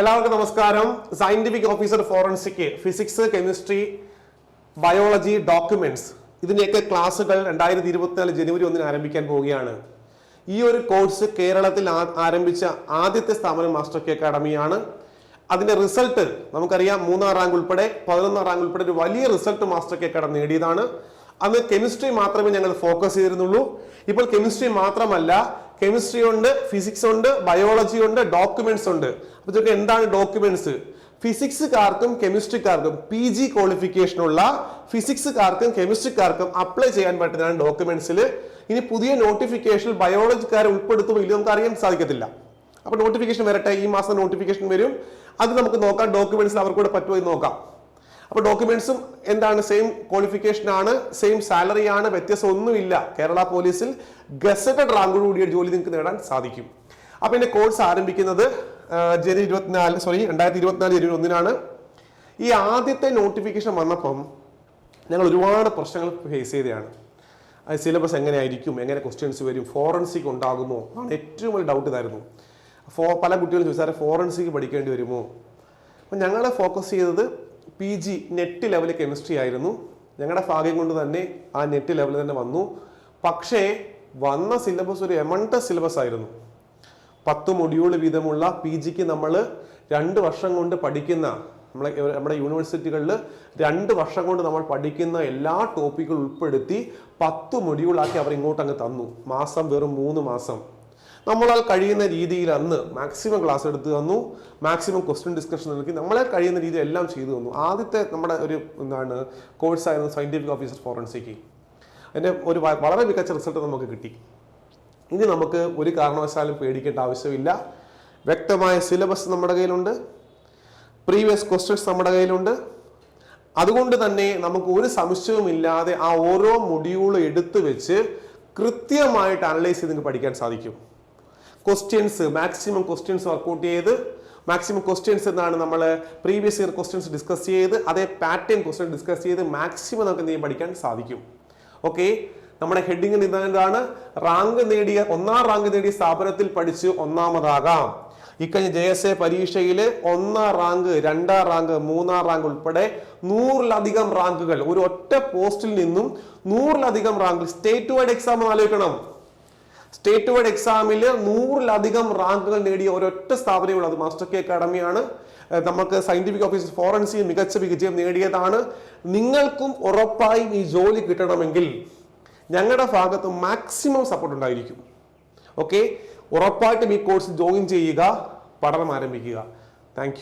എല്ലാവർക്കും നമസ്കാരം. Scientific officer forensic physics chemistry biology documents ഇതിന്റെയൊക്കെ ക്ലാസ്സുകൾ രണ്ടായിരത്തി ഇരുപത്തിനാല് ജനുവരി ഒന്നിന് ആരംഭിക്കാൻ പോവുകയാണ്. ഈ ഒരു കോഴ്സ് കേരളത്തിൽ ആരംഭിച്ച ആദ്യത്തെ സ്ഥാപനം മാസ്റ്റർ കെ അക്കാഡമിയാണ് അതിന്റെ റിസൾട്ട് നമുക്കറിയാം മൂന്നാം റാങ്ക് ഉൾപ്പെടെ പതിനൊന്നാം റാങ്ക് ഉൾപ്പെടെ ഒരു വലിയ റിസൾട്ട് മാസ്റ്റർ കെ അക്കാഡമി നേടിയതാണ്. അന്ന് കെമിസ്ട്രി മാത്രമേ ഞങ്ങൾ ഫോക്കസ് ചെയ്തിരുന്നുള്ളൂ. ഇപ്പോൾ കെമിസ്ട്രി മാത്രമല്ല കെമിസ്ട്രി ഉണ്ട് ഫിസിക്സ് ഉണ്ട് ബയോളജി ഉണ്ട് ഡോക്യുമെന്റ്സ് ഉണ്ട്. അപ്പൊ ഇതൊക്കെ എന്താണ് ഡോക്യുമെന്റ്സ് ഫിസിക്സുകാർക്കും കെമിസ്ട്രിക്കാർക്കും പി ജി ക്വാളിഫിക്കേഷൻ ഉള്ള ഫിസിക്സുകാർക്കും കെമിസ്ട്രിക്കാർക്കും അപ്ലൈ ചെയ്യാൻ പറ്റുന്നതാണ് ഡോക്യുമെന്റ്സിൽ ഇനി പുതിയ നോട്ടിഫിക്കേഷൻ ബയോളജിക്കാരെ ഇല്ല നമുക്ക് അറിയാൻ സാധിക്കത്തില്ല. അപ്പൊ നോട്ടിഫിക്കേഷൻ വരട്ടെ ഈ മാസം നോട്ടിഫിക്കേഷൻ വരും. അത് നമുക്ക് നോക്കാം ഡോക്യുമെന്റ്സിൽ അവർക്കൂടെ പറ്റുമോ നോക്കാം. അപ്പൊ ഡോക്യുമെന്റ്സും എന്താണ്? സെയിം ക്വാളിഫിക്കേഷൻ ആണ് സെയിം സാലറി ആണ് വ്യത്യാസം ഒന്നുമില്ല കേരള പോലീസിൽ ഗസറ്റഡ് റാങ്കോടുകൂടിയ ജോലി നിങ്ങൾക്ക് നേടാൻ സാധിക്കും. അപ്പൊ എന്റെ കോഴ്സ് ആരംഭിക്കുന്നത് ജനുവരി ഇരുപത്തിനാല് സോറി രണ്ടായിരത്തി ഇരുപത്തിനാല് ജനുവരി ഒന്നിനാണ്. ഈ ആദ്യത്തെ നോട്ടിഫിക്കേഷൻ വന്നപ്പം ഞങ്ങൾ ഒരുപാട് പ്രശ്നങ്ങൾ ഫേസ് ചെയ്തതാണ്. അത് സിലബസ് എങ്ങനെയായിരിക്കും എങ്ങനെ ക്വസ്റ്റ്യൻസ് വരും ഫോറൻസിക് ഉണ്ടാകുമോ ആണ് ഏറ്റവും വലിയ ഡൗട്ട് ഇതായിരുന്നു. ഫോ പല കുട്ടികളും ചോദിച്ചാൽ ഫോറൻസിക് പഠിക്കേണ്ടി വരുമോ? അപ്പം ഞങ്ങൾ ഫോക്കസ് ചെയ്തത് P G NET level chemistry ആയിരുന്നു. ഞങ്ങളുടെ ഭാഗ്യം കൊണ്ട് തന്നെ ആ നെറ്റ് ലെവൽ തന്നെ വന്നു. പക്ഷേ വന്ന സിലബസ് ഒരു എമണ്ട സിലബസ് ആയിരുന്നു. പത്ത് മൊഡ്യൂൾ വീതമുള്ള പി ജിക്ക് നമ്മൾ രണ്ട് വർഷം കൊണ്ട് പഠിക്കുന്ന നമ്മളെ നമ്മുടെ യൂണിവേഴ്സിറ്റികളിൽ രണ്ട് വർഷം കൊണ്ട് നമ്മൾ പഠിക്കുന്ന എല്ലാ ടോപ്പിക്കുകൾ ഉൾപ്പെടുത്തി പത്ത് മൊഡ്യൂളാക്കി അവർ ഇങ്ങോട്ട് അങ്ങ് തന്നു. മാസം വെറും മൂന്ന് മാസം. നമ്മളാൽ കഴിയുന്ന രീതിയിൽ അന്ന് മാക്സിമം ക്ലാസ് എടുത്തു തന്നു മാക്സിമം ക്വസ്റ്റ്യൻ ഡിസ്കഷൻ നൽകി നമ്മളെ കഴിയുന്ന രീതിയിൽ എല്ലാം ചെയ്തു തന്നു. ആദ്യത്തെ നമ്മുടെ ഒരു എന്താണ് കോഴ്സ് കോഴ്സായിരുന്നു സയന്റിഫിക് ഓഫീസർ ഫോറൻസിക്ക് അതിന്റെ ഒരു വളരെ മികച്ച റിസൾട്ട് നമുക്ക് കിട്ടി. ഇനി നമുക്ക് ഒരു കാരണവശാലും പേടിക്കേണ്ട ആവശ്യമില്ല. വ്യക്തമായ സിലബസ് നമ്മുടെ കയ്യിലുണ്ട്. പ്രീവിയസ് ക്വസ്റ്റ്യൻസ് നമ്മുടെ കയ്യിലുണ്ട്. അതുകൊണ്ട് തന്നെ നമുക്ക് ഒരു സംശയവുമില്ലാതെ ആ ഓരോ മൊഡ്യൂൾ എടുത്തു വെച്ച് കൃത്യമായിട്ട് അനലൈസ് ചെയ്ത് നിങ്ങൾക്ക് പഠിക്കാൻ സാധിക്കും. Questions maximum questions work out ചെയ്ത് മാക്സിമം ക്വസ്റ്റ്യൻസ് എന്നാണ് നമ്മൾ പ്രീവിയസ് ഇയർ ക്വസ്റ്റ്യൻസ് ഡിസ്കസ് ചെയ്ത് അതേ പാറ്റേൺ ക്വസ്റ്റ്യൻ ഡിസ്കസ് ചെയ്ത് മാക്സിമം നമുക്ക് എന്ത് ചെയ്യാൻ പഠിക്കാൻ സാധിക്കും. ഓക്കെ നമ്മുടെ ഹെഡിങ് ഇതാണ് റാങ്ക് നേടിയ ഒന്നാം റാങ്ക് നേടിയ സ്ഥാപനത്തിൽ പഠിച്ച് ഒന്നാമതാകാം. ഇക്കഴിഞ്ഞ ജെ എസ് എ പരീക്ഷയിൽ ഒന്നാം റാങ്ക് രണ്ടാം റാങ്ക് മൂന്നാം റാങ്ക് ഉൾപ്പെടെ നൂറിലധികം റാങ്കുകൾ ഒരു ഒറ്റ പോസ്റ്റിൽ നിന്നും നൂറിലധികം റാങ്ക് സ്റ്റേറ്റ് വൈഡ് എക്സാം ആലോചിക്കണം. സ്റ്റേറ്റ് വൈഡ് എക്സാമിൽ നൂറിലധികം റാങ്കുകൾ നേടിയ ഒരൊറ്റ അത് മാസ്റ്റർ കെ അക്കാഡമിയാണ് നമുക്ക് സയന്റിഫിക് ഓഫീസർ ഫോറൻസിക് മികച്ച വിജയം നേടിയതാണ്. നിങ്ങൾക്കും ഉറപ്പായും ഈ ജോലി കിട്ടണമെങ്കിൽ ഞങ്ങളുടെ ഭാഗത്ത് മാക്സിമം സപ്പോർട്ട് ഉണ്ടായിരിക്കും. ഓക്കെ ഉറപ്പായിട്ടും ഈ കോഴ്സ് ജോയിൻ ചെയ്യുക പഠനം ആരംഭിക്കുക. താങ്ക്